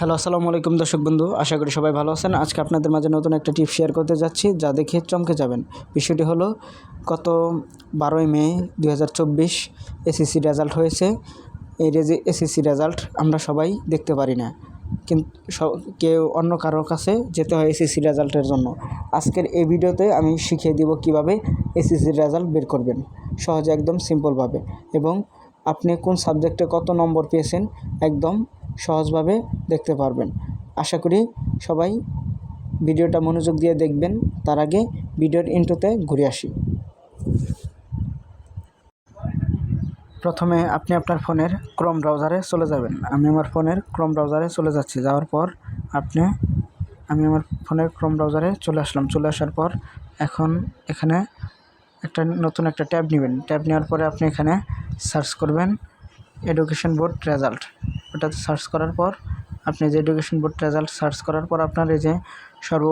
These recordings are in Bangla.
হ্যালো, আসসালামু আলাইকুম দর্শক বন্ধু, আশা করি সবাই ভালো আছেন। আজকে আপনাদের মাঝে নতুন একটা টিপ শেয়ার করতে যাচ্ছি, যা দেখে চমকে যাবেন। বিষয়টি হলো, গত বারোই মে চব্বিশ এসএসসি রেজাল্ট হয়েছে। এই রেজে এসএসসি রেজাল্ট আমরা সবাই দেখতে পারি না। কিন্তু কেউ অন্য কারোর কাছে যেতে হয় এসএসসি রেজাল্টের জন্য। আজকের এই ভিডিওতে আমি শিখিয়ে দিব কীভাবে এসএসসি রেজাল্ট বের করবেন। সহজে একদম সিম্পলভাবে এবং আপনি কোন সাবজেক্টে কত নম্বর পেয়েছেন, একদম সহজভাবে দেখতে পারবেন। আশা করি সবাই ভিডিওটা মনোযোগ দিয়ে দেখবেন। তার আগে ভিডিওর ইন্ট্রোতে ঘুরে আসি। প্রথমে আপনি আপনার ফোনের ক্রোম ব্রাউজারে চলে যাবেন। আমি আমার ফোনের ক্রোম ব্রাউজারে চলে যাচ্ছি। যাওয়ার পর আপনি, আমি আমার ফোনের ক্রোম ব্রাউজারে চলে আসলাম। চলে আসার পর এখন এখানে একটা নতুন একটা ট্যাব নেবেন। ট্যাব নেওয়ার পরে আপনি এখানে সার্চ করবেন, এডুকেশন বোর্ড রেজাল্ট। ওটাতে সার্চ করার পর, আপনি যে এডুকেশন বোর্ড রেজাল্ট সার্চ করার পর আপনার এই যে সর্ব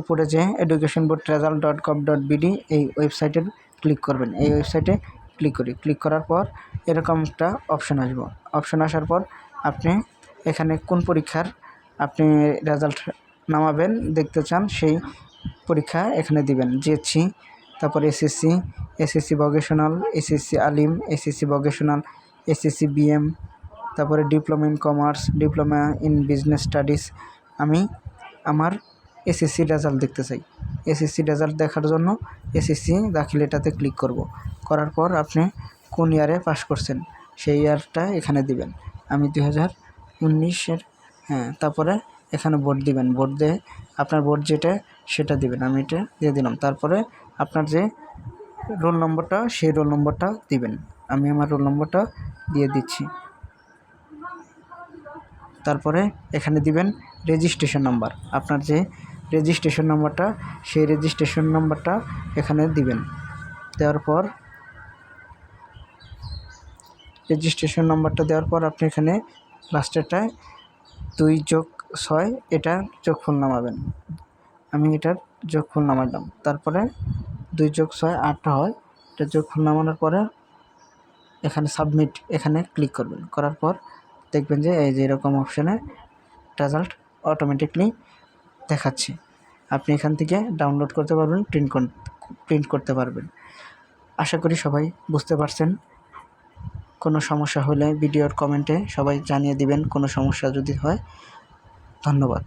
উপরে যে education board result dot gov dot BD এই ওয়েবসাইটে ক্লিক করবেন। এই ওয়েবসাইটে ক্লিক করি। ক্লিক করার পর এরকম একটা অপশন আসব। অপশন আসার পর আপনি এখানে কোন পরীক্ষার আপনি রেজাল্ট নামাবেন দেখতে চান, সেই পরীক্ষা এখানে দিবেন। জিএসসি তারপর SSC SSC vocational SSC Alim SSC vocational SSC BM তারপরে diploma in commerce diploma in business studies আমি আমার এসএসসি রেজাল্ট দেখতে চাই। এসএসসি রেজাল্ট দেখার জন্য এসএসসি দাখিল এটাতে ক্লিক করব। করার পর আপনি কোন ইয়ারে পাস করছেন, সেই ইয়ারটা এখানে দিবেন। আমি দুই হাজার উনিশের হ্যাঁ তারপরে এখানে ভোট দিবেন। ভোট দিয়ে আপনার ভোট যেটা, সেটা দিবেন। আমি এটা দিয়ে দিলাম। তারপরে আপনার যে রোল নম্বরটা সেই রোল নম্বরটা দিবেন। আমি আমার রোল নম্বরটা দিয়ে দিচ্ছি। তারপরে এখানে দিবেন রেজিস্ট্রেশন নাম্বার আপনার যে রেজিস্ট্রেশন নাম্বারটা সেই রেজিস্ট্রেশন নাম্বারটা এখানে দিবেন। দেওয়ার পর রেজিস্ট্রেশন নাম্বারটা দেওয়ার পর আপনি এখানে লাস্টেরটায় দুই যোগ ছয়, এটা যোগফল নামাবেন। আমি এটার যোগফল নামালাম তারপরে দুই যোগ ছয় আটটা হয়, এটা যোগফল নামানোর পরে এখানে সাবমিট এখানে ক্লিক করবেন। করার পর দেখবেন যে এই যে এরকম অপশানে রেজাল্ট অটোমেটিকলি দেখাচ্ছে। আপনি এখান থেকে ডাউনলোড করতে পারবেন প্রিন্ট প্রিন্ট করতে পারবেন। আশা করি সবাই বুঝতে পারছেন। কোনো সমস্যা হলে ভিডিওর কমেন্টে সবাই জানিয়ে দিবেন, কোনো সমস্যা যদি হয়, ধন্যবাদ।